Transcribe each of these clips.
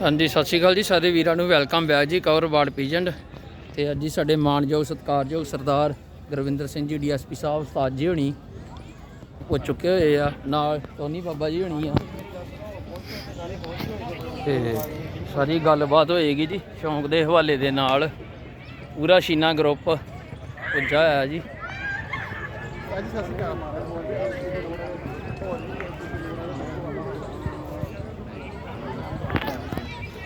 ਹਾਂਜੀ, ਸਤਿ ਸ਼੍ਰੀ ਅਕਾਲ ਜੀ। ਸਾਰੇ ਵੀਰਾਂ ਨੂੰ ਵੈਲਕਮ ਬੈਕ ਜੀ, ਕਵਰ ਵਾਰਡ ਪੀਜੈਂਟ। ਤੇ ਅੱਜ ਜੀ ਸਾਡੇ ਮਾਨਯੋਗ, ਸਤਿਕਾਰਯੋਗ ਸਰਦਾਰ ਗੁਰਵਿੰਦਰ ਸਿੰਘ ਜੀ ਡੀਐਸਪੀ ਸਾਹਿਬ, ਉਸਤਾਦ ਜੀ ਹੋਣੀ। ਉਹ ਚੁੱਕੇ ਹੋਏ ਆ, ਨਾਲ ਟੋਨੀ ਬਾਬਾ ਜੀ ਹੋਣੀ ਆ। ਤੇ ਸਾਰੀ ਗੱਲਬਾਤ ਹੋਏਗੀ ਜੀ, ਸ਼ੌਂਕ ਦੇ ਹਵਾਲੇ ਦੇ ਨਾਲ। ਪੂਰਾ ਸ਼ੀਨਾ ਗਰੁੱਪ ਪੁੱਜਾ ਹੋਇਆ ਜੀ।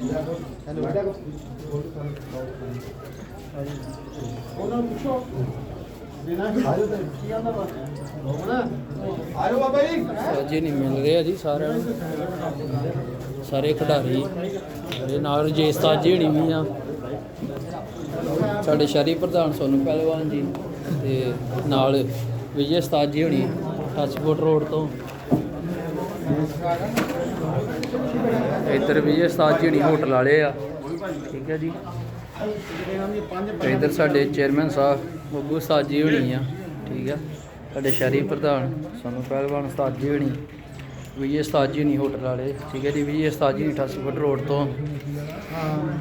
ਹੋਏ ਆ ਆਇਓ ਬਾਬਾ ਜੀ ਜੀ ਨਹੀਂ ਮਿਲ ਰਿਹਾ ਜੀ ਸਾਰਿਆਂ ਨੂੰ। ਸਾਰੇ ਖਿਡਾਰੀ ਇਹ ਨਾਲ ਰਜੇਸਤਾ ਜੀ ਹਣੀ ਵੀ ਆ। ਸਾਡੇ ਸ਼ਹਿਰੀ ਪ੍ਰਧਾਨ ਸੋਨੂੰ ਪਹਿਲਵਾਨ ਜੀ ਤੇ ਨਾਲ ਵਿਜੇ ਸਤਾਜੀ ਹੋਣੀ ਹਣੀ ਟੱਚਪੋਰਟ ਰੋਡ ਤੋਂ। ਇੱਧਰ ਵਿਜੇ ਉਸਤਾਦ ਜੀ ਹੋਟਲ ਵਾਲੇ ਆ। ਠੀਕ ਹੈ ਜੀ। ਤੇ ਇੱਧਰ ਸਾਡੇ ਚੇਅਰਮੈਨ ਸਾਹਿਬ, ਬੱਬੂ ਉਸਤਾਦ ਜੀ ਹੋਣੀ ਆ। ਠੀਕ ਆ। ਸਾਡੇ ਸ਼ਹਿਰੀ ਪ੍ਰਧਾਨ ਸਾਨੂੰ ਪਹਿਲਵਾਨ ਉਸਤਾਦ ਜੀ ਹੋਣੀ। ਵਿਜੇ ਉਸਤਾਦ ਜੀ ਹੋਣੀ ਹੋਟਲ ਵਾਲੇ। ਠੀਕ ਹੈ ਜੀ ਵਿਜੇ ਉਸਤਾਦ ਜੀ 88 ਫੁੱਟ ਰੋਡ ਤੋਂ।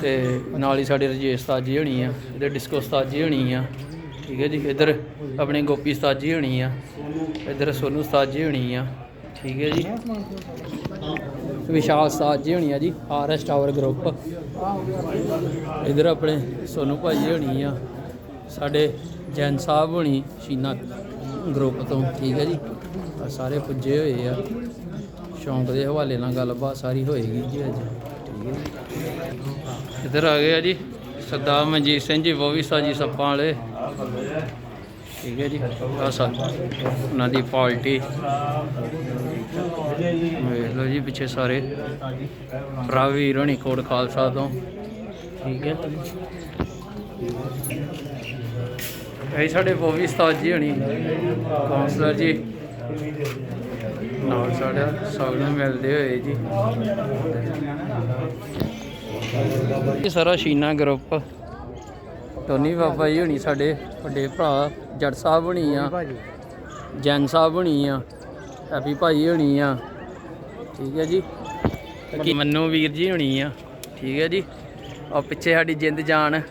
ਤੇ ਨਾਲ ਹੀ ਸਾਡੇ ਰਜੇਸ਼ ਉਸਤਾਦ ਜੀ ਹੋਣੀ ਆ। ਇੱਧਰ ਡਿਸਕੋ ਉਸਤਾਦ ਜੀ ਹੋਣੀ ਆ। ਠੀਕ ਹੈ ਜੀ, ਇੱਧਰ ਆਪਣੇ ਗੋਪੀ ਉਸਤਾਦ ਜੀ ਹੋਣੀ ਆ। ਇੱਧਰ ਸੋਨੂ ਉਸਤਾਦ ਜੀ ਹੋਣੀ ਆ। ਠੀਕ ਹੈ ਜੀ। ਵਿਸ਼ਾਲ ਉਸਤਾਦ ਜੀ ਹੋਣੀ ਆ ਜੀ ਆਰ ਐਸ ਟਾਵਰ ਗਰੁੱਪ। ਇਧਰ ਆਪਣੇ ਸੋਨੂ ਭਾਈ ਹੋਣੀ ਆ, ਸਾਡੇ ਜੈਨ ਸਾਹਿਬ ਹੋਣੀ ਸ਼ੀਨਾ ਗਰੁੱਪ ਤੋਂ, ਠੀਕ ਹੈ ਜੀ। ਆਹ ਸਾਰੇ ਪੁੱਜੇ ਹੋਏ ਆ। ਸ਼ੌਂਕ ਦੇ ਹਵਾਲੇ ਨਾਲ ਗੱਲਬਾਤ ਸਾਰੀ ਹੋਏਗੀ ਜੀ ਅੱਜ। ਠੀਕ ਹੈ ਇਧਰ ਆ ਗਏ ਆ ਜੀ, ਸਰਦਾਰ ਮਨਜੀਤ ਸਿੰਘ ਜੀ ਬੋਵੀ ਸਾ ਜੀ ਸੱਪਾਂ ਵਾਲੇ। ਠੀਕ ਹੈ ਜੀ ਆ ਸਾ ਉਹਨਾਂ ਦੀ ਪਾਰਟੀ ਵੇਖ ਲਓ ਜੀ, ਪਿੱਛੇ ਸਾਰੇ ਰਾਵੀ ਰਣੀ ਕੋਟ ਖਾਲਸਾ ਤੋਂ। ਠੀਕ ਹੈ। ਇਹ ਸਾਡੇ ਬੋਵੀ ਉਸਤਾਦ ਜੀ ਹਣੀ ਕਾਉਂਸਲਰ ਜੀ। ਨਾਲ ਸਾਡਾ ਸਭ ਨੂੰ ਮਿਲਦੇ ਹੋਏ ਜੀ। ਇਹ ਸਾਰਾ ਸ਼ੀਨਾ ਗਰੁੱਪ ਟੋਨੀ ਬਾਬਾ ਜੀ ਹਣੀ ਸਾਡੇ ਵੱਡੇ ਭਰਾ, ਜੱਟ ਸਾਹਿਬ ਹਣੀ ਆ, ਜੈਨ ਸਾਹਿਬ ਹਣੀ ਆ ਹੈਪੀ ਭਾਈ ਹਣੀ ਆ। ਠੀਕ ਹੈ ਜੀ। ਬਾਕੀ ਮੰਨੂ ਵੀਰ ਜੀ ਹੋਣੀ ਆ। ਠੀਕ ਹੈ ਜੀ। ਆ ਪਿੱਛੇ ਸਾਡੀ ਜਿੰਦ ਜਾਨ।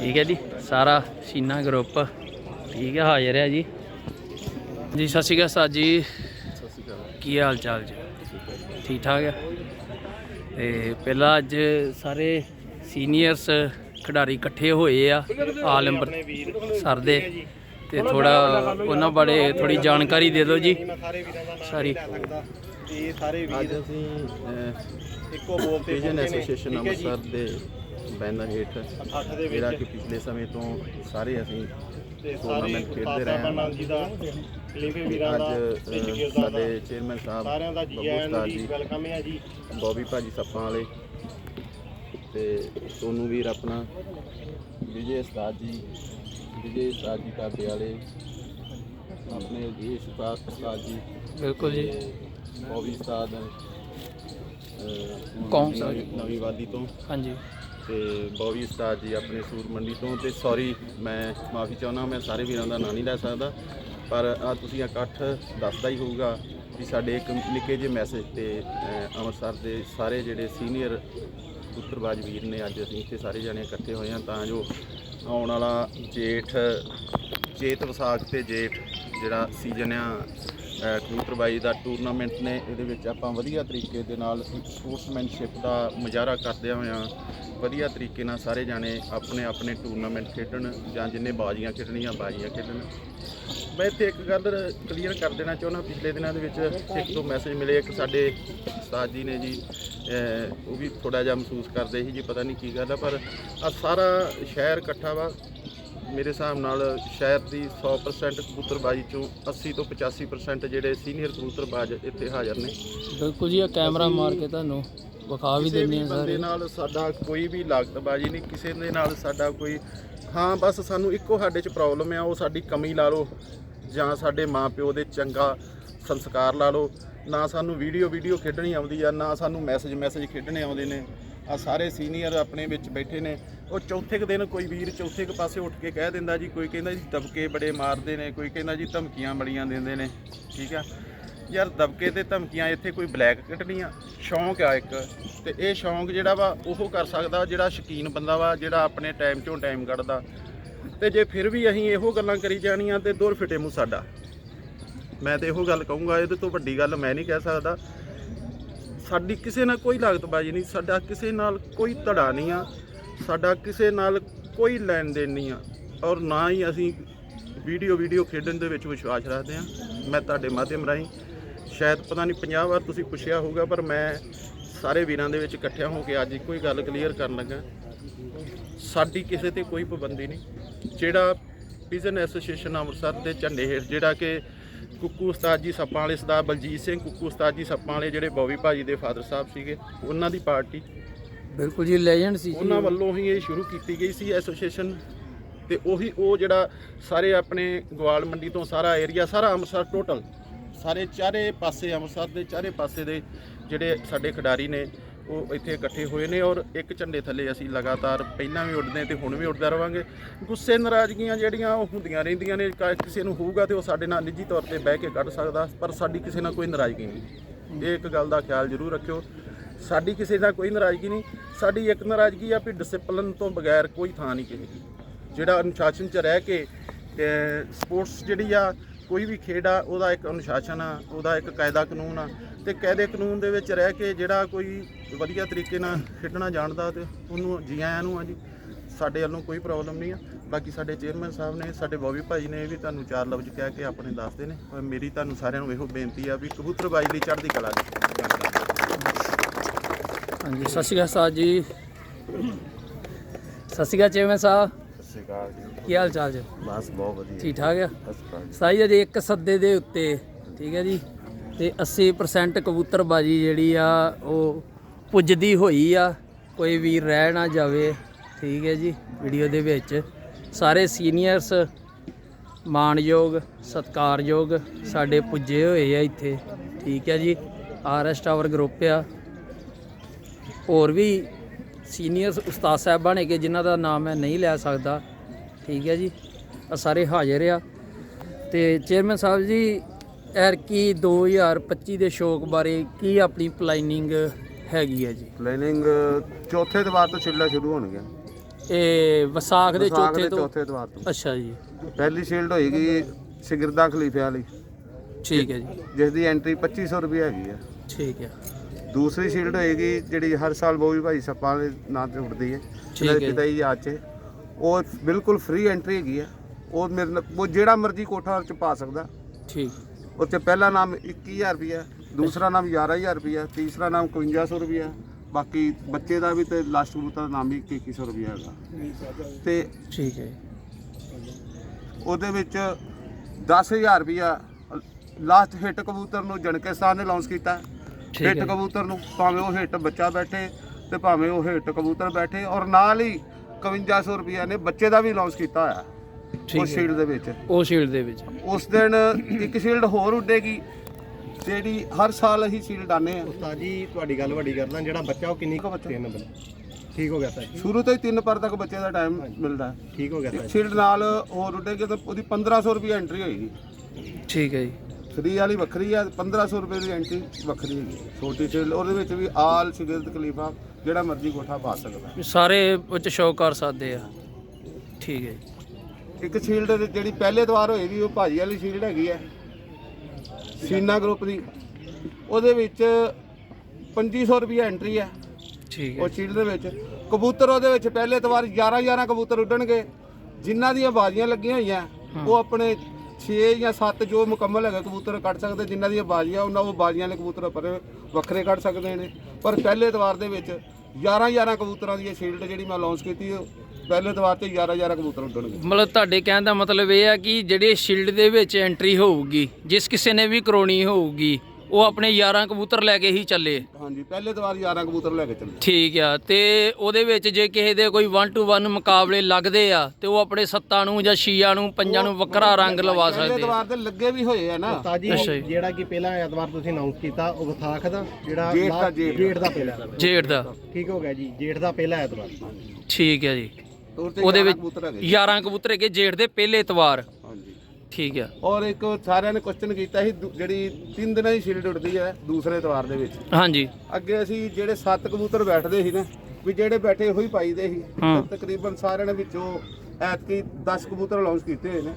ਠੀਕ ਹੈ ਜੀ। ਸਾਰਾ ਸੀਨਾ ਗਰੁੱਪ ਠੀਕ ਹੈ ਹਾਜ਼ਰ ਹੈ ਜੀ। ਜੀ ਸਤਿ ਸ਼੍ਰੀ ਅਕਾਲ ਸਾਜ ਜੀ। ਕੀ ਹਾਲ ਚਾਲ ਜੀ? ਠੀਕ ਠਾਕ ਹੈ? ਤੇ ਪਹਿਲਾਂ ਅੱਜ ਸਾਰੇ ਸੀਨੀਅਰਸ ਖਿਡਾਰੀ ਇਕੱਠੇ ਹੋਏ ਆ ਆਲ ਨੰਬਰ ਸਰ ਦੇ। ਤੇ ਥੋੜਾ ਉਹਨਾਂ ਬਾਰੇ ਥੋੜੀ ਜਾਣਕਾਰੀ ਦੇ ਦਿਓ ਜੀ। ਸਾਰੀ। ਇਹ ਸਾਰੇ ਅੱਜ ਵੀਰ ਅਸੀਂ ਇੱਕੋ ਬੋਲ ਤੇ ਵਿਜਨ ਪਹੁੰਚੇ ਨੇ, ਐਸੋਸੀਏਸ਼ਨ ਠੀਕ ਹੈ ਜੀ? ਅੰਮ੍ਰਿਤਸਰ ਦੇ ਬੈਨਰ ਹੇਠ 60 ਦੇ ਜਿਹੜਾ ਵਿੱਚ ਕਿ ਪਿਛਲੇ ਸਮੇਂ ਤੋਂ ਸਾਰੇ ਅਸੀਂ ਤੇ ਸਾਰੇ ਟੂਰਨਾਮੈਂਟ ਖੇਡਦੇ ਰਹੇ ਸਾਹਿਬਾਨਾਂ ਹਾਂ ਜੀ ਦਾ ਲਿਵੇ ਵੀਰਾਂ ਦਾ ਅੱਜ ਤੇ ਅ, ਜਗੀਰਦਾਰ ਦਾ। ਸਾਡੇ ਚੇਅਰਮੈਨ ਸਾਹਿਬ ਸਾਰਿਆਂ ਦਾ ਜੀ ਬੱਬੂ ਆਇਆਂ ਨੂੰ ਉਸਤਾਦ ਜੀ ਜੀ ਵੈਲਕਮ ਹੈ ਜੀ। ਬੋਬੀ ਭਾਜੀ ਸੱਪਾਂ ਵਾਲੇ ਤੇ ਸੋਨੂ ਵੀਰ ਆਪਣਾ ਵਿਜੇ ਉਸਤਾਦ ਜੀ ਵਿਜੇ ਉਸਤਾਦ ਜੀ ਢਾਬੇ ਵਾਲੇ ਆਪਣੇ ਜੀ ਉਸਤਾਦ ਜੀ। ਬਿਲਕੁਲ ਜੀ। ਬੋਬੀ ਉਸਤਾਦ ਕੌਣ? ਨਵੀਂ- ਸਰ? ਨਵੀਂ ਵਾਦੀ ਤੋਂ। ਹਾਂਜੀ। ਤੇ ਬੋਵੀ ਉਸਤਾਦ ਜੀ ਆਪਣੇ ਸੂਰ ਮੰਡੀ ਤੋਂ। ਤੇ ਸੌਰੀ ਮੈਂ ਮਾਫੀ ਚਾਹੁੰਦਾ ਮੈਂ ਸਾਰੇ ਵੀਰਾਂ ਦਾ ਨਾਂ ਨਹੀਂ ਲੈ ਸਕਦਾ। ਪਰ ਆ ਤੁਸੀਂ ਇਕੱਠ ਦੱਸਦਾ ਹੀ ਹੋਊਗਾ ਵੀ ਸਾਡੇ ਇੱਕ ਨਿੱਕੇ ਜਿਹੇ ਮੈਸੇਜ ਤੇ ਅਹ, ਅੰਮ੍ਰਿਤਸਰ ਦੇ ਸਾਰੇ ਜਿਹੜੇ ਸੀਨੀਅਰ ਪੁੱਤਰਬਾਜ ਵੀਰ ਨੇ ਅੱਜ ਅਸੀਂ ਇੱਥੇ ਸਾਰੇ ਜਣੇ ਇਕੱਠੇ ਹੋਏ ਹਾਂ ਤਾਂ ਜੋ ਆਉਣ ਵਾਲਾ ਜੇਠ ਚੇਤ ਵਿਸਾਖ ਤੇ ਜੇਠ ਜਿਹੜਾ ਸੀਜ਼ਨ ਆ ਅਹ, ਕਬੂਤਰਬਾਜੀ ਦਾ ਟੂਰਨਾਮੈਂਟ ਨੇ, ਇਹਦੇ ਵਿੱਚ ਆਪਾਂ ਵਧੀਆ ਤਰੀਕੇ ਦੇ ਨਾਲ ਸਪੋਰਟਸਮੈਨਸ਼ਿਪ ਦਾ ਮੁਜ਼ਾਹਰਾ ਕਰਦੇ ਹੋਇਆਂ ਵਧੀਆ ਤਰੀਕੇ ਨਾਲ ਸਾਰੇ ਜਾਣੇ ਆਪਣੇ ਆਪਣੇ ਟੂਰਨਾਮੈਂਟ ਖੇਡਣ ਜਾਂ ਜਿੰਨੇ ਬਾਜ਼ੀਆਂ ਖੇਡਣੀਆਂ, ਬਾਜ਼ੀਆਂ ਖੇਡਣ। ਮੈਂ ਇੱਥੇ ਇੱਕ ਗੱਲ ਕਲੀਅਰ ਕਰ ਦੇਣਾ ਚਾਹੁੰਦਾ, ਪਿਛਲੇ ਦਿਨਾਂ ਦੇ ਵਿੱਚ ਇੱਕ ਦੋ ਮੈਸੇਜ ਮਿਲੇ, ਇੱਕ ਸਾਡੇ ਉਸਤਾਦ ਜੀ ਨੇ ਜੀ ਉਹ ਵੀ ਥੋੜਾ ਜਿਹਾ ਮਹਿਸੂਸ ਕਰਦੇ ਸੀ ਜੀ, ਪਤਾ ਨਹੀਂ ਕੀ ਗੱਲ ਆ, ਪਰ ਆ ਸਾਰਾ ਸ਼ਹਿਰ ਇਕੱਠਾ ਵਾ ਮੇਰੇ ਹਿਸਾਬ ਨਾਲ ਸ਼ਹਿਰ ਦੀ 100% ਕਬੂਤਰਬਾਜੀ ਚੋਂ 80 ਤੋਂ 85% ਜਿਹੜੇ ਸੀਨੀਅਰ ਕਬੂਤਰਬਾਜ਼ ਇੱਥੇ ਹਾਜ਼ਰ ਨੇ। ਬਿਲਕੁਲ ਜੀ ਇਹ ਕੈਮਰਾ ਮਾਰ ਕੇ ਤੁਹਾਨੂੰ ਵਿਖਾ ਵੀ ਦਿੰਦੇ ਆ ਸਾਰੇ। ਨਾਲ ਸਾਡਾ ਕੋਈ ਵੀ ਲਾਗਤਬਾਜੀ ਨਹੀਂ ਕਿਸੇ ਦੇ ਨਾਲ ਸਾਡਾ ਕੋਈ ਹਾਂ ਬਸ ਸਾਨੂੰ ਇੱਕੋ ਸਾਡੇ 'ਚ ਪ੍ਰੋਬਲਮ ਆ ਉਹ ਸਾਡੀ ਕਮੀ ਲਾ ਲਓ ਜਾਂ ਸਾਡੇ ਮਾਪਿਓ ਦੇ ਚੰਗਾ ਸੰਸਕਾਰ ਲਾ ਲਓ। ਨਾ ਸਾਨੂੰ ਵੀਡੀਓ ਵੀਡੀਓ ਖੇਡਣੀ ਆਉਂਦੀ ਆ ਨਾ ਸਾਨੂੰ ਮੈਸੇਜ ਮੈਸੇਜ ਖੇਡਣੇ ਆਉਂਦੇ ਨੇ। ਆ ਸਾਰੇ ਸੀਨੀਅਰ ਆਪਣੇ ਵਿੱਚ ਬੈਠੇ ਨੇ। ਉਹ ਚੌਥੇ ਕੁ ਦਿਨ ਕੋਈ ਵੀਰ ਚੌਥੇ ਕੁ ਪਾਸੇ ਉੱਠ ਕੇ ਕਹਿ ਦਿੰਦਾ ਜੀ, ਕੋਈ ਕਹਿੰਦਾ ਜੀ ਦਬਕੇ ਬੜੇ ਮਾਰਦੇ ਨੇ, ਕੋਈ ਕਹਿੰਦਾ ਜੀ ਧਮਕੀਆਂ ਬੜੀਆਂ ਦਿੰਦੇ ਨੇ, ਠੀਕ ਆ? ਯਾਰ ਦਬਕੇ ਤੇ ਧਮਕੀਆਂ ਇੱਥੇ ਕੋਈ ਬਲੈਕ ਕੱਟਣੀਆਂ ਸ਼ੌਂਕ ਆ ਇੱਕ। ਤੇ ਇਹ ਸ਼ੌਂਕ ਜਿਹੜਾ ਵਾ, ਉਹ ਕਰ ਸਕਦਾ ਜਿਹੜਾ ਸ਼ਕੀਨ ਬੰਦਾ ਵਾ, ਜਿਹੜਾ ਆਪਣੇ ਟਾਈਮ ਚੋਂ ਟਾਈਮ ਕੱਢਦਾ। ਤੇ ਜੇ ਫਿਰ ਵੀ ਅਸੀਂ ਇਹੋ ਗੱਲਾਂ ਕਰੀ ਜਾਣੀਆਂ ਤੇ ਦੁਰ ਫਿਟੇ ਮੂੰਹ ਸਾਡਾ। ਮੈਂ ਤੇ ਇਹੋ ਗੱਲ ਕਹੂੰਗਾ, ਇਹਦੇ ਤੋਂ ਵੱਡੀ ਗੱਲ ਮੈਂ ਨਹੀਂ ਕਹਿ ਸਕਦਾ। ਸਾਡੀ ਕਿਸੇ ਨਾਲ ਕੋਈ ਲਾਗਤਬਾਜੀ ਨਹੀਂ, ਸਾਡਾ ਕਿਸੇ ਨਾਲ ਕੋਈ ਧੜਾ ਨਹੀਂ ਆ। ਸਾਡਾ ਕਿਸੇ ਨਾਲ ਕੋਈ ਲੈਣ ਦੇਣ ਨਹੀਂ ਆ। ਔਰ ਨਾ ਹੀ ਅਸੀਂ ਵੀਡੀਓ ਵੀਡੀਓ ਖੇਡਣ ਦੇ ਵਿੱਚ ਵਿਸ਼ਵਾਸ ਰੱਖਦੇ ਆ ਮੈਂ ਤੁਹਾਡੇ ਮਾਧਿਅਮ ਰਾਹੀਂ ਸ਼ਾਇਦ ਪਤਾ ਨਹੀਂ 50 ਵਾਰ ਤੁਸੀਂ ਪੁੱਛਿਆ ਹੋਊਗਾ, ਪਰ ਮੈਂ ਸਾਰੇ ਵੀਰਾਂ ਦੇ ਵਿੱਚ ਇਕੱਠਿਆਂ ਹੋ ਕੇ ਅੱਜ ਇੱਕੋ ਹੀ ਗੱਲ ਕਲੀਅਰ ਕਰਨ ਲੱਗਾ। ਸਾਡੀ ਕਿਸੇ ਤੇ ਕੋਈ ਪਾਬੰਦੀ ਨਹੀਂ। ਜਿਹੜਾ ਪਿਜ਼ਨ ਐਸੋਸੀਏਸ਼ਨ ਅੰਮ੍ਰਿਤਸਰ ਦੇ ਝੰਡੇ ਹੇਠ, ਜਿਹੜਾ ਕਿ ਕੁੱਕੂ ਉਸਤਾਦ ਜੀ ਸੱਪਾਂ ਵਾਲੇ ਸਰਦਾਰ ਬਲਜੀਤ ਸਿੰਘ, ਕੁੱਕੂ ਉਸਤਾਦ ਜੀ ਸੱਪਾਂ ਵਾਲੇ ਜਿਹੜੇ ਬੋਵੀ ਭਾਜੀ ਦੇ ਫਾਦਰ ਸਾਹਿਬ ਸੀਗੇ, ਉਹਨਾਂ ਦੀ ਪਾਰਟੀ ਬਿਲਕੁਲ ਜੀ ਲੈਜੈਂਡ ਸੀ ਜੀ ਉਹਨਾਂ ਵੱਲੋਂ ਹੀ ਇਹ ਸ਼ੁਰੂ ਕੀਤੀ ਗਈ ਸੀ ਐਸੋਸੀਏਸ਼ਨ। ਤੇ ਉਹੀ ਉਹ ਜਿਹੜਾ ਸਾਰੇ ਆਪਣੇ ਗਵਾਲ ਮੰਡੀ ਤੋਂ ਸਾਰਾ ਏਰੀਆ ਸਾਰਾ ਅੰਮ੍ਰਿਤਸਰ ਟੋਟਲ ਸਾਰੇ ਚਾਰੇ ਪਾਸੇ ਅੰਮ੍ਰਿਤਸਰ ਦੇ ਚਾਰੇ ਪਾਸੇ ਦੇ ਜਿਹੜੇ ਸਾਡੇ ਖਿਡਾਰੀ ਨੇ ਉਹ ਇੱਥੇ ਇਕੱਠੇ ਹੋਏ ਨੇ ਔਰ ਇੱਕ ਝੰਡੇ ਥੱਲੇ ਅਸੀਂ ਲਗਾਤਾਰ ਪਹਿਲਾਂ ਵੀ ਉੱਡਦੇ ਤੇ ਹੁਣ ਵੀ ਉੱਡਦੇ ਰਵਾਂਗੇ। ਗੁੱਸੇ ਨਾਰਾਜ਼ਗੀਆਂ ਜਿਹੜੀਆਂ ਉਹ ਹੁੰਦੀਆਂ ਰਹਿੰਦੀਆਂ ਨੇ ਕਿਸੇ ਨੂੰ ਹੋਊਗਾ ਤੇ ਉਹ ਸਾਡੇ ਨਾਲ ਨਿੱਜੀ ਤੌਰ ਤੇ ਬਹਿ ਕੇ ਕੱਢ ਸਕਦਾ ਪਰ ਸਾਡੀ ਕਿਸੇ ਨਾਲ ਕੋਈ ਨਾਰਾਜ਼ਗੀ ਨਹੀਂ। ਇਹ ਇੱਕ ਗੱਲ ਦਾ ਖਿਆਲ ਜ਼ਰੂਰ ਰੱਖਿਓ। ਸਾਡੀ ਕਿਸੇ ਦਾ ਕੋਈ ਨਾਰਾਜ਼ਗੀ ਨਹੀਂ, ਸਾਡੀ ਇੱਕ ਨਾਰਾਜ਼ਗੀ ਆ ਵੀ ਡਿਸਪਲਨ ਤੋਂ ਬਗੈਰ ਕੋਈ ਥਾਂ ਨਹੀਂ ਕਿਸੇ ਦੀ। ਜਿਹੜਾ ਅਨੁਸ਼ਾਸਨ ਚ ਰਹਿ ਕੇ ਸਪੋਰਟਸ ਜਿਹੜੀ ਆ, ਕੋਈ ਵੀ ਖੇਡ ਆ, ਉਹਦਾ ਇੱਕ ਅਨੁਸ਼ਾਸਨ ਆ, ਉਹਦਾ ਇੱਕ ਕਾਇਦਾ ਕਾਨੂੰਨ ਆ, ਤੇ ਕਾਇਦੇ ਕਾਨੂੰਨ ਦੇ ਵਿੱਚ ਰਹਿ ਕੇ ਜਿਹੜਾ ਕੋਈ ਵਧੀਆ ਤਰੀਕੇ ਨਾਲ ਖੇਡਣਾ ਜਾਣਦਾ ਤੇ ਉਹਨੂੰ ਜੀ ਆਇਆਂ ਨੂੰ ਆ ਜੀ, ਸਾਡੇ ਵੱਲੋਂ ਕੋਈ ਪ੍ਰੋਬਲਮ ਨਹੀਂ ਆ। ਬਾਕੀ ਸਾਡੇ ਚੇਅਰਮੈਨ ਸਾਹਿਬ ਨੇ, ਸਾਡੇ ਬੌਬੀ ਭਾਈ ਨੇ ਵੀ ਤੁਹਾਨੂੰ ਚਾਰ ਲਫ਼ਜ਼ ਕਹਿ ਕੇ ਆਪਣੇ ਦੱਸਦੇ ਨੇ। ਮੇਰੀ ਤੁਹਾਨੂੰ ਸਾਰਿਆਂ ਨੂੰ ਇਹੋ ਬੇਨਤੀ ਆ ਵੀ ਕਬੂਤਰਬਾਜ਼ੀ ਲਈ ਚੜ੍ਹਦੀ ਕਲਾ ਦੀ ਹਾਂਜੀ ਸਤਿ ਸ਼੍ਰੀ ਅਕਾਲ ਸਾਹਿਬ ਜੀ। ਸਤਿ ਸ਼੍ਰੀ ਅਕਾਲ ਚੇਅਰਮੈਨ ਸਾਹਿਬ। ਸਤਿ ਸ਼੍ਰੀ ਅਕਾਲ ਜੀ। ਕੀ ਹਾਲ ਚਾਲ ਜੀ? ਬਸ ਬਹੁਤ ਵਧੀਆ। ਠੀਕ ਠਾਕ ਆ? ਸਾਈ ਅਜੇ ਇੱਕ ਸੱਦੇ ਦੇ ਉੱਤੇ ਠੀਕ ਹੈ ਜੀ। ਤੇ 80% ਕਬੂਤਰਬਾਜੀ ਜਿਹੜੀ ਆ ਉਹ ਪੁੱਜਦੀ ਹੋਈ ਆ। ਕੋਈ ਵੀਰ ਰਹਿ ਨਾ ਜਾਵੇ ਠੀਕ ਹੈ ਜੀ ਵੀਡੀਓ ਦੇ ਵਿੱਚ। ਸਾਰੇ ਸੀਨੀਅਰਸ ਮਾਣਯੋਗ ਸਤਿਕਾਰਯੋਗ ਸਾਡੇ ਪੁੱਜੇ ਹੋਏ ਆ ਇੱਥੇ ਠੀਕ ਹੈ ਜੀ। ਆਰਐਸ ਟਾਵਰ ਗਰੁੱਪ ਆ। ਹੋਰ ਵੀ ਸੀਨੀਅਰ ਉਸਤਾਦ ਸਾਹਿਬਾਨ ਹੈਗੇ ਜਿਨ੍ਹਾਂ ਦਾ ਨਾਮ ਮੈਂ ਨਹੀਂ ਲੈ ਸਕਦਾ। ਠੀਕ ਹੈ ਜੀ। ਆ ਸਾਰੇ ਹਾਜ਼ਰ ਆ। ਤੇ ਚੇਅਰਮੈਨ ਸਾਹਿਬ ਜੀ ਐਰਕੀ 2025 ਦੇ ਸ਼ੌਕ ਬਾਰੇ ਕੀ ਆਪਣੀ ਪਲਾਨਿੰਗ ਹੈਗੀ ਹੈ ਜੀ? ਪਲੈਨਿੰਗ ਚੌਥੇ ਦਵਾਰ ਤੋਂ ਛਿੱਲਾ ਸ਼ੁਰੂ ਹੋਣਗੇ ਇਹ ਵਿਸਾਖ ਦੇ ਵਿਸਾਖ ਚੌਥੇ ਤੋਂ? ਚੌਥੇ ਦਵਾਰ ਤੋਂ। ਅੱਛਾ ਜੀ। ਪਹਿਲੀ ਸ਼ੀਲਡ ਹੋਏਗੀ ਸਿਗਰਦਾ ਖਲੀਫੇ ਵਾਲੀ ਠੀਕ ਹੈ ਜੀ। ਜਿਸ ਦੀ ਐਂਟਰੀ 2500 ਰੁਪਏ ਹੈਗੀ ਆ। ਠੀਕ ਹੈ। ਦੂਸਰੀ ਸ਼ੀਲਡ ਹੋਏਗੀ ਜਿਹੜੀ ਹਰ ਸਾਲ ਬੋਵੀ ਭਾਈ ਸੱਪਾਂ ਦੇ ਨਾਂ ਤੇ ਉੱਡਦੀ ਹੈ ਹੈ। ਪਿਤਾ ਜੀ ਯਾਦ 'ਚ। ਉਹ ਬਿਲਕੁਲ ਫ੍ਰੀ ਐਂਟਰੀ ਹੈਗੀ ਆ ਉਹ ਮੇਰੇ ਨਾਲ ਉਹ ਜਿਹੜਾ ਮਰਜ਼ੀ ਕੋਠਾ ਚ ਪਾ ਸਕਦਾ। ਠੀਕ। ਉੱਥੇ ਪਹਿਲਾ ਨਾਮ 21000 ਰੁਪਿਆ ਦੂਸਰਾ ਨਾਮ 11000 ਰੁਪਿਆ ਤੀਸਰਾ ਨਾਮ 5100 ਰੁਪਿਆ ਬਾਕੀ ਬੱਚੇ ਦਾ ਵੀ ਤੇ ਲਾਸਟ ਗਰੁੱਪ ਦਾ ਨਾਮ ਵੀ 2100 ਰੁਪਿਆ ਹੈਗਾ। ਤੇ ਠੀਕ ਹੈ। ਉਹਦੇ ਵਿੱਚ 10000 ਰੁਪਿਆ ਲਾਸਟ ਹਿੱਟ ਕਬੂਤਰ ਨੂੰ ਜਣਕੇਸਤਾਨ ਨੇ ਲਾਂਚ ਕੀਤਾ। ਹਿੱਟ ਕਬੂਤਰ ਨੂੰ ਭਾਵੇਂ ਉਹ ਹਿੱਟ ਬੱਚਾ ਬੈਠੇ ਤੇ ਭਾਵੇਂ ਉਹ ਹਿੱਟ ਕਬੂਤਰ ਬੈਠੇ ਔਰ ਨਾਲ ਹੀ 5100 ਰੁਪਿਆ ਨੇ ਬੱਚੇ ਦਾ ਵੀ ਲਾਂਚ ਕੀਤਾ ਹੋਇਆ ਠੀਕ ਉਸ ਹੈ। ਸ਼ੀਲਡ ਦੇ ਵਿੱਚ। ਉਹ ਸ਼ੀਲਡ ਦੇ ਵਿੱਚ। ਉਸ ਦਿਨ ਇੱਕ ਸ਼ੀਲਡ ਹੋਰ ਉੱਡੇਗੀ ਜਿਹੜੀ ਹਰ ਸਾਲ ਅਸੀਂ ਸ਼ੀਲਡ ਆਨੇ ਆ ਉਸਤਾਦ ਜੀ ਤੁਹਾਡੀ ਗੱਲ ਵੱਡੀ ਕਰਦਾ ਜਿਹੜਾ ਬੱਚਾ ਉਹ ਕਿੰਨੀ ਕੋ ਬੱਚਾ? ਤਿੰਨ ਦਿਨ ਠੀਕ ਹੋ ਗਿਆ ਤਾਂ ਜੀ। ਸ਼ੁਰੂ ਤੋਂ ਹੀ ਤਿੰਨ ਪਰ ਤੱਕ ਬੱਚੇ ਦਾ ਟਾਈਮ ਮਿਲਦਾ। ਠੀਕ ਹੋ ਗਿਆ ਤਾਂ ਜੀ। ਸ਼ੀਲਡ ਨਾਲ ਹੋਰ ਉੱਡੇਗੀ ਤਾਂ ਉਹਦੀ 1500 ਰੁਪਏ ਐਂਟਰੀ ਹੋਏਗੀ। ਠੀਕ ਹੈ ਜੀ। ਫਰੀ ਵਾਲੀ ਵੱਖਰੀ ਆ 1500 ਰੁਪਏ ਦੀ ਐਂਟਰੀ ਵੱਖਰੀ ਹੈਗੀ ਛੋਟੀ ਸ਼ੀਲਡ ਉਹਦੇ ਵਿੱਚ ਵੀ ਆਲ ਸ਼ਿਗਰਦ ਖਲੀਫਾ ਜਿਹੜਾ ਮਰਜ਼ੀ ਕੋਠਾ ਪਾ ਸਕਦਾ। ਵੀ ਸਾਰੇ ਉੱਚ ਸ਼ੌਕ ਕਰ ਸਕਦੇ ਆ। ਠੀਕ ਹੈ ਜੀ। ਇੱਕ ਸ਼ੀਲਡ ਜਿਹੜੀ ਪਹਿਲੇ ਦਵਾਰ ਹੋਏਗੀ ਉਹ ਭਾਜੀ ਵਾਲੀ ਸ਼ੀਲਡ ਹੈਗੀ ਆ ਸੀਨਾ ਗਰੁੱਪ ਦੀ। ਉਹਦੇ ਵਿੱਚ 2500 ਰੁਪਏ ਐਂਟਰੀ ਆ ਠੀਕ ਉਹ ਹੈ ਸ਼ੀਲਡ ਦੇ ਵਿੱਚ। ਕਬੂਤਰ ਉਹਦੇ ਵਿੱਚ ਪਹਿਲੇ ਤਵਾਰ 11 11 ਕਬੂਤਰ ਉੱਡਣਗੇ। ਜਿਨ੍ਹਾਂ ਦੀਆਂ ਬਾਜ਼ੀਆਂ ਲੱਗੀਆਂ ਹੋਈਆਂ ਉਹ ਆਪਣੇ 6 ਜਾਂ 7 ਜੋ ਮੁਕੰਮਲ ਹੈਗਾ, ਕਬੂਤਰ ਕੱਢ ਸਕਦੇ ਜਿਨ੍ਹਾਂ ਦੀਆਂ ਬਾਜ਼ੀਆਂ, ਉਹਨਾਂ ਉਹ ਬਾਜ਼ੀਆਂ ਵਾਲੇ ਕਬੂਤਰ ਪਰ ਵੱਖਰੇ ਕੱਢ ਸਕਦੇ ਨੇ। ਪਰ ਪਹਿਲੇ ਤਵਾਰ ਦੇ ਵਿੱਚ 11 11 ਕਬੂਤਰਾਂ ਦੀ ਇਹ ਸ਼ੀਲਡ ਜਿਹੜੀ ਮੈਂ ਲਾਂਚ ਕੀਤੀ ਪਹਿਲੇ ਤਵਾਰ ਤੇ 11 11 ਕਬੂਤਰ ਉੱਡਣਗੇ। ਮਤਲਬ ਤੁਹਾਡੇ ਕਹਿਣ ਦਾ ਮਤਲਬ ਇਹ ਆ ਕਿ ਜਿਹੜੇ ਸ਼ੀਲਡ ਦੇ ਵਿੱਚ ਐਂਟਰੀ ਹੋਊਗੀ, ਜਿਸ ਕਿਸੇ ਨੇ ਵੀ ਕਰਾਉਣੀ ਹੋਊਗੀ ਉਹ ਆਪਣੇ 11 ਕਬੂਤਰ ਲੈ ਕੇ ਹੀ ਚੱਲੇ। ਹਾਂਜੀ ਪਹਿਲੇ ਤਵਾਰ 11 ਕਬੂਤਰ ਲੈ ਕੇ ਚੱਲੇ। ਠੀਕ ਆ ਤੇ ਉਹਦੇ ਵਿੱਚ ਜੇ ਕਿਸੇ ਦੇ ਕੋਈ 1 ਟੂ 1 ਮੁਕਾਬਲੇ ਲੱਗਦੇ ਆ ਤੇ ਉਹ ਆਪਣੇ ਸੱਤਾਂ ਨੂੰ ਜਾਂ ਛੀਆਂ ਨੂੰ ਪੰਜਾਂ ਨੂੰ ਵੱਖਰਾ ਰੰਗ ਲਵਾ ਪਹਿਲੇ ਸਕਦੇ। ਆ ਤਵਾਰ ਤੇ ਲੱਗੇ ਵੀ ਹੋਏ ਆ ਨਾ। ਜੀ। ਜਿਹੜਾ ਕਿ ਪਹਿਲਾ ਐਤਵਾਰ ਤੁਸੀਂ ਅਨਾਉਂਸ ਕੀਤਾ ਉਹ ਵਿਸਾਖ ਦਾ ਜਿਹੜਾ ਜੇਠ ਦਾ ਲਾਸਟ- ਜੇਠ। ਜੇਠ ਦਾ ਪਹਿਲਾ। ਠੀਕ ਹੋ ਗਿਆ ਜੀ ਜੇਠ ਦਾ ਪਹਿਲਾ ਐਤਵਾਰ। ਠੀਕ ਹੈ ਜੀ। ਉਹਦੇ ਵਿੱਚ ਕਬੂਤਰ ਹੈਗੇ 11 ਕਬੂਤਰ ਹੈਗੇ ਜੇੜ ਦੇ ਪਹਿਲੇ ਇਤਵਾਰ ਠੀਕ ਆ। ਔਰ ਇੱਕ ਸਾਰਿਆਂ ਨੇ ਕੁਐਸਚਨ ਕੀਤਾ ਸੀ ਦੂ- ਜਿਹੜੀ ਤਿੰਨ ਦਿਨਾਂ ਦੀ ਸ਼ੀਲਡ ਉੱਡਦੀ ਹੈ ਦੂਸਰੇ ਤਵਾਰ ਦੇ ਵਿੱਚ। ਹਾਂਜੀ। ਅੱਗੇ ਅਸੀਂ ਜਿਹੜੇ ਸੱਤ ਕਬੂਤਰ ਬੈਠਦੇ ਸੀ ਨਾ ਵੀ ਜਿਹੜੇ ਬੈਠੇ ਉਹੀ ਪਾਈਦੇ ਸੀ। ਹਾਂ। ਤਕਰੀਬਨ ਸਾਰਿਆਂ ਨੇ ਵਿੱਚੋਂ ਐਤਕੀ 10 ਕਬੂਤਰ ਅਨਾਉਂਸ ਕੀਤੇ ਹੋਏ ਨੇ।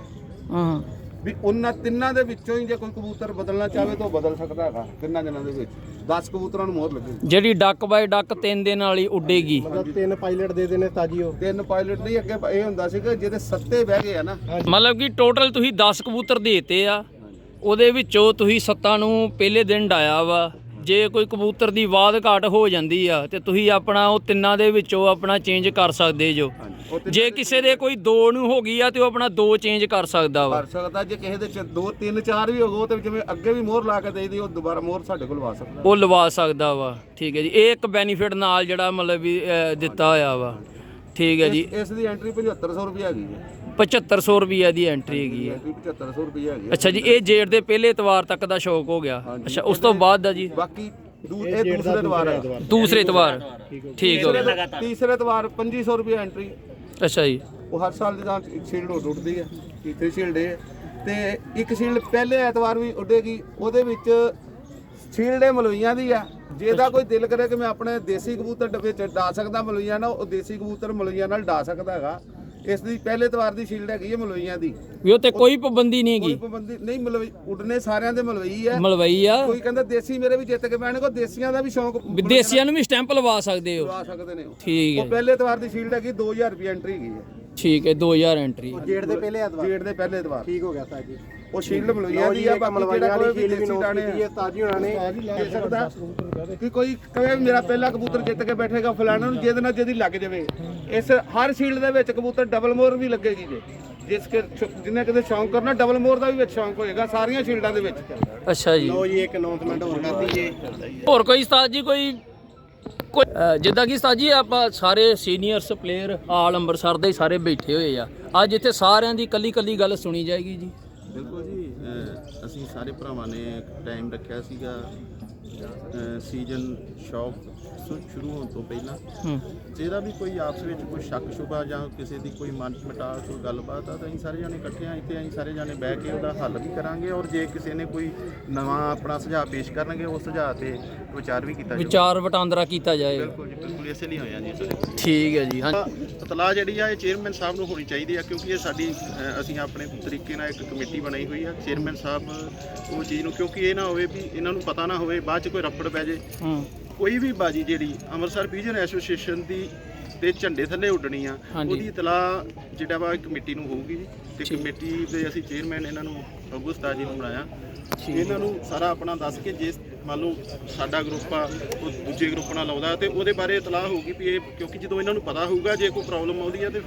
ਹਾਂ। ਵੀ ਉਹਨਾਂ ਤਿੰਨਾਂ ਦੇ ਵਿੱਚੋਂ ਹੀ ਜੇ ਕੋਈ ਕਬੂਤਰ ਬਦਲਣਾ ਚਾਹਵੇ ਤਾਂ ਉਹ ਬਦਲ ਸਕਦਾ ਹੈਗਾ ਤਿੰਨਾਂ ਦਿਨਾਂ ਦੇ ਵਿੱਚ। 10 ਕਬੂਤਰਾਂ ਨੂੰ ਮੋਹਰ ਲੱਗੀ ਜਿਹੜੀ ਡੱਕ ਬਾਈ ਡੱਕ ਤਿੰਨ ਦੇ ਨਾਲ ਹੀ ਉੱਡੇਗੀ। ਮਤਲਬ ਤਿੰਨ ਪਾਇਲਟ ਦੇ ਦੇਣੇ ਤਾਜੀ ਉਹ। ਤਿੰਨ ਪਾਇਲਟ ਨਹੀਂ ਅੱਗੇ ਇਹ ਹੁੰਦਾ ਸੀ ਕਿ ਜਿਹਦੇ ਸੱਤੇ ਬਹਿ ਗਏ ਆ ਨਾ। ਮਤਲਬ ਕਿ ਟੋਟਲ ਤੁਸੀਂ 10 ਕਬੂਤਰ ਦੇਤੇ ਆ। ਉਹਦੇ ਵਿੱਚੋਂ ਤੁਸੀਂ ਸੱਤਾਂ ਨੂੰ ਪਹਿਲੇ ਦਿਨ ਡਾਇਆ ਵਾ। ਜੇ ਕੋਈ ਕਬੂਤਰ ਦੀ ਵਾਧ ਘਾਟ ਹੋ ਜਾਂਦੀ ਆ ਤੇ ਤੁਸੀਂ ਆਪਣਾ ਉਹ ਤਿੰਨਾਂ ਦੇ ਵਿੱਚੋਂ ਆਪਣਾ ਚੇਂਜ ਕਰ ਸਕਦੇ ਜੋ। ਜੇ ਕਿਸੇ ਦੇ ਕੋਈ ਦੋ ਨੂੰ ਹੋ ਗਈ ਆ ਤੇ ਉਹ ਆਪਣਾ ਦੋ ਚੇਂਜ ਕਰ ਸਕਦਾ ਵਾ। ਕਰ ਸਕਦਾ ਜੇ ਕਿਸੇ ਦੇ ਚ ਦੋ ਤਿੰਨ ਚਾਰ ਵੀ ਹੋਗੋ ਤੇ ਜਿਵੇਂ ਅੱਗੇ ਵੀ ਮੋਹਰ ਲਾ ਕੇ ਦੇਈਦੀ ਉਹ ਦੁਬਾਰਾ ਮੋਹਰ ਸਾਡੇ ਕੋਲ ਲਵਾ ਸਕਦਾ। ਉਹ ਲਵਾ ਸਕਦਾ ਵਾ। ਠੀਕ ਹੈ ਜੀ। ਇਹ ਇੱਕ ਬੈਨੀਫਿਟ ਨਾਲ ਜਿਹੜਾ ਮਤਲਬ ਵੀ ਅਹ, ਦਿੱਤਾ ਹੋਇਆ ਵਾ। ਠੀਕ ਹੈ ਜੀ। ਇਸ- ਦੀ ਐਂਟਰੀ 7500 ਰੁਪਏ ਹੈਗੀ ਹੈ। 7500 ਰੁਪਏ ਦੀ ਐਂਟਰੀ ਹੈਗੀ ਹੈ। ਐਂਟਰੀ 7500 ਰੁਪਏ ਹੈਗੀ ਹੈ। ਅੱਛਾ ਜੀ ਇਹ ਜੇੜ ਦੇ ਪਹਿਲੇ ਇਤਵਾਰ ਤੱਕ ਦਾ ਸ਼ੌਕ ਹੋ ਗਿਆ। ਅੱਛਾ ਉਸ ਤੋਂ ਬਾਅਦ ਦਾ ਜੀ? ਬਾਕੀ ਦੂ- ਇਹ ਦੂਸਰੇ ਦਵਾਰ ਹੈ ਦੂਸਰੇ ਇਤਵਾਰ। ਠੀਕ ਹੋ। ਗਿਆ। ਤੀਸਰੇ ਦਵਾਰ 2500 ਰੁਪਏ ਐਂਟਰੀ ਅੱਛਾ ਜੀ। ਉਹ ਹਰ ਸਾਲ ਦੀ ਤਾਂ ਇੱਕ ਸ਼ੀਲਡ ਉੱਡ ਉੱਡਦੀ ਹੈ ਤੀਸਰੀ ਸ਼ੀਲਡ ਇਹ ਹੈ। ਤੇ ਇੱਕ ਸ਼ੀਲਡ ਪਹਿਲੇ ਐਤਵਾਰ ਵੀ ਉੱਡੇਗੀ, ਉਹਦੇ ਵਿੱਚ ਸ਼ੀਲਡ ਮਲਵਈਆਂ ਦੀ ਆ ਜਿਹਦਾ ਕੋਈ ਦਿਲ ਕਰੇ ਕਿ ਮੈਂ ਆਪਣੇ ਦੇਸੀ ਕਬੂਤਰ ਡੱਬੇ ਚ ਡਾ ਸਕਦਾ, ਮਲਵਈਆਂ ਨਾਲ, ਉਹ ਦੇਸੀ ਕਬੂਤਰ ਮਲੋਈਆਂ ਨਾਲ ਡਾ ਸਕਦਾ ਹੈਗਾ। ਇਸ ਦੀ ਪਹਿਲੇ ਐਤਵਾਰ ਦੀ ਸ਼ੀਲਡ ਹੈਗੀ ਹੈ ਮਲਵਈਆਂ ਦੀ। ਵੀ ਉਹ ਤੇ ਕੋਈ ਪਾਬੰਦੀ ਨਹੀਂ ਕੋਈ ਹੈਗੀ ਪਾਬੰਦੀ ਨਹੀਂ ਮਲਵਈ ਉੱਡਨੇ ਸਾਰਿਆਂ ਦੇ ਮਲਵਈ ਹੈ। ਮਲਵਈ ਆ। ਕੋਈ ਕਹਿੰਦਾ ਦੇਸੀ ਮੇਰੇ ਵੀ ਜਿੱਤ ਕੇ ਪੈਣੇ ਕੋ ਦੇਸੀਆਂ ਦਾ ਵੀ ਸ਼ੌਂਕ ਵਿਦੇਸ਼ੀਆਂ ਨੂੰ ਵੀ ਸਟੈਂਪ ਲਵਾ ਸਕਦੇ ਹੋ। ਲਵਾ ਸਕਦੇ ਨੇ ਉਹ। ਠੀਕ ਉਹ ਹੈ ਪਹਿਲੇ ਐਤਵਾਰ ਦੀ ਸ਼ੀਲਡ ਹੈਗੀ 2000 ਰੁਪਏ ਐਂਟਰੀ ਹੈਗੀ ਹੈ। ਠੀਕ ਹੈ 2000 ਐਂਟਰੀ ਜੇਠ ਦੇ ਪਹਿਲੇ ਐਤਵਾਰ। ਜੇੜ ਦੇ ਪਹਿਲੇ ਐਤਵਾਰ ਠੀਕ ਹੋ ਗਿਆ ਤਾਜੀ ਉਹ ਸ਼ੀਲਡ ਮਲਵਈਆਂ ਲਓ ਦੀ ਜੀ ਆ ਬਾਕੀ ਜਿਹੜਾ ਕੋਈ ਵੀ ਦੇਸੀ ਕੀਤੀ ਹੈ ਤਾਜੀ ਹੋਣਾ ਨੇ। ਦੇ ਸਕਦਾ ਕਿ ਕੋਈ ਕਹੇ ਵੀ ਮੇਰਾ ਪਹਿਲਾ ਕਬੂਤਰ ਜਿੱਤ ਕੇ ਬੈਠੇਗਾ ਫਲਾਣਾ ਨੂੰ ਜਿਹਦੇ ਨਾਲ ਜਿਹਦੀ ਲੱਗ ਜਾਵੇ। ਇਸ ਹਰ ਸ਼ੀਲਡ ਦੇ ਵਿੱਚ ਕਬੂਤਰ ਡਬਲ ਮੋਰ ਵੀ ਲੱਗੇਗੀ ਜੇ ਜਿਸ ਕੇ ਜਿੰਨੇ ਕਿਤੇ ਸ਼ੌਂਕ ਕਰਨਾ ਡਬਲ ਮੋਰ ਦਾ ਵੀ ਵਿੱਚ ਸ਼ੌਂਕ ਹੋਏਗਾ ਸਾਰੀਆਂ ਸ਼ੀਲਡਾਂ ਦੇ ਵਿੱਚ। ਅੱਛਾ ਜੀ। ਲਓ ਜੀ ਇੱਕ ਅਨਾਉਂਸਮੈਂਟ ਹੋਰ ਕਰ ਦਈਏ ਹੋਰ ਕੋਈ ਉਸਤਾਦ ਜੀ ਕੋਈ ਜਿੱਦਾਂ ਕਿ ਉਸਤਾਦ ਜੀ ਆਪਾਂ ਸਾਰੇ ਸੀਨੀਅਰਸ ਪਲੇਅਰ ਆਲ ਅੰਮ੍ਰਿਤਸਰ ਦੇ ਸਾਰੇ ਬੈਠੇ ਹੋਏ ਆ। ਅੱਜ ਇੱਥੇ ਸਾਰਿਆਂ ਦੀ ਕੱਲੀ ਕੱਲੀ ਗੱਲ ਸੁਣੀ ਜਾਏਗੀ ਜੀ। ਬਿਲਕੁਲ ਜੀ। ਅਹ ਅਸੀਂ ਸਾਰੇ ਭਰਾਵਾਂ ਨੇ ਟਾਈਮ ਰੱਖਿਆ ਸੀਗਾ। ਸੀਜ਼ਨ ਸ਼ੌਪ ਸ਼ੁਰੂ ਹੋਣ ਤੋਂ ਪਹਿਲਾਂ। ਹੂੰ। ਜਿਹਦਾ ਵੀ ਕੋਈ ਆਪਸ ਵਿੱਚ ਕੋਈ ਸ਼ੱਕ ਸ਼ੁਬਾ ਜਾਂ ਕਿਸੇ ਦੀ ਕੋਈ ਮਨ ਮਟਾ ਕੋਈ ਗੱਲਬਾਤ ਆ ਤਾਂ ਅਸੀਂ ਸਾਰੇ ਜਾਣੇ ਇਕੱਠੇ ਆ। ਇੱਥੇ ਅਸੀਂ ਸਾਰੇ ਜਾਣੇ ਬਹਿ ਕੇ ਉਹਦਾ ਹੱਲ ਵੀ ਕਰਾਂਗੇ ਔਰ ਜੇ ਕਿਸੇ ਨੇ ਕੋਈ ਨਵਾਂ ਆਪਣਾ ਸੁਝਾਅ ਪੇਸ਼ ਕਰਨਗੇ ਉਸ ਸੁਝਾਅ ਤੇ ਵਿਚਾਰ ਵੀ ਕੀਤਾ ਜਾਊਗਾ। ਵਿਚਾਰ ਵਟਾਂਦਰਾ ਕੀਤਾ ਜਾਏਗਾ ਬਿਲਕੁਲ ਜੀ ਬਿਲਕੁਲ ਇਸੇ ਲਈ ਹੋਏ ਆ ਜੀ ਸਾਰੇ ਠੀਕ ਹੈ ਜੀ ਹਾਂ। ਇਤਲਾਹ ਜਿਹੜੀ ਆ ਇਹ ਚੇਅਰਮੈਨ ਸਾਹਿਬ ਨੂੰ ਹੋਣੀ ਚਾਹੀਦੀ ਆ ਕਿਉਂਕਿ ਇਹ ਸਾਡੀ ਅ, ਅਸੀਂ ਆਪਣੇ ਤਰੀਕੇ ਨਾਲ ਇੱਕ ਕਮੇਟੀ ਬਣਾਈ ਹੋਈ ਆ। ਚੇਅਰਮੈਨ ਸਾਹਿਬ ਉਹ ਚੀਜ਼ ਨੂੰ ਕਿਉਂਕਿ ਇਹ ਨਾ ਹੋਵੇ ਵੀ ਇਹਨਾਂ ਨੂੰ ਪਤਾ ਨਾ ਹੋਵੇ ਬਾਅਦ ਚ ਕੋਈ ਰੱਪੜ ਪੈ ਜੇ। ਹੂੰ। ਕੋਈ ਵੀ ਬਾਜੀ ਜਿਹੜੀ ਅੰਮ੍ਰਿਤਸਰ ਵਿਜਨ ਐਸੋਸੀਏਸ਼ਨ ਦੀ ਦੇ ਝੰਡੇ ਥੱਲੇ ਉੱਡਣੀ ਆ ਹਾਂਜੀ। ਉਹਦੀ ਇਤਲਾਹ ਜਿਹੜਾ ਵਾ ਕਮੇਟੀ ਨੂੰ ਹੋਊਗੀ ਜੀ। ਤੇ ਕਮੇਟੀ ਦੇ ਅਸੀਂ ਚੇਅਰਮੈਨ ਇਹਨਾਂ ਨੂੰ ਅਬੂ ਉਸਤਾਦ ਜੀ ਨੂੰ ਬਣਾਇਆ। ਇਹਨਾਂ ਨੂੰ ਸਾਰਾ ਆਪਣਾ ਦੱਸ ਕੇ ਜੇ ਮੰਨ ਲਓ ਸਾਡਾ ਗਰੁੱਪ ਆ, ਉਹ ਦੂਜੇ ਗਰੁੱਪ ਨਾਲ ਲਾਉਂਦਾ ਤੇ ਉਹਦੇ ਬਾਰੇ ਇਤਲਾਹ ਹੋਊਗੀ ਵੀ ਇਹ ਕਿਉਂਕਿ ਜਦੋਂ ਇਹਨਾਂ ਨੂੰ ਪਤਾ ਹੋਊਗਾ, ਜੇ ਕੋਈ ਪ੍ਰੋਬਲਮ ਆਉਂਦੀ ਹੈ ਤੇ ਫਿਰ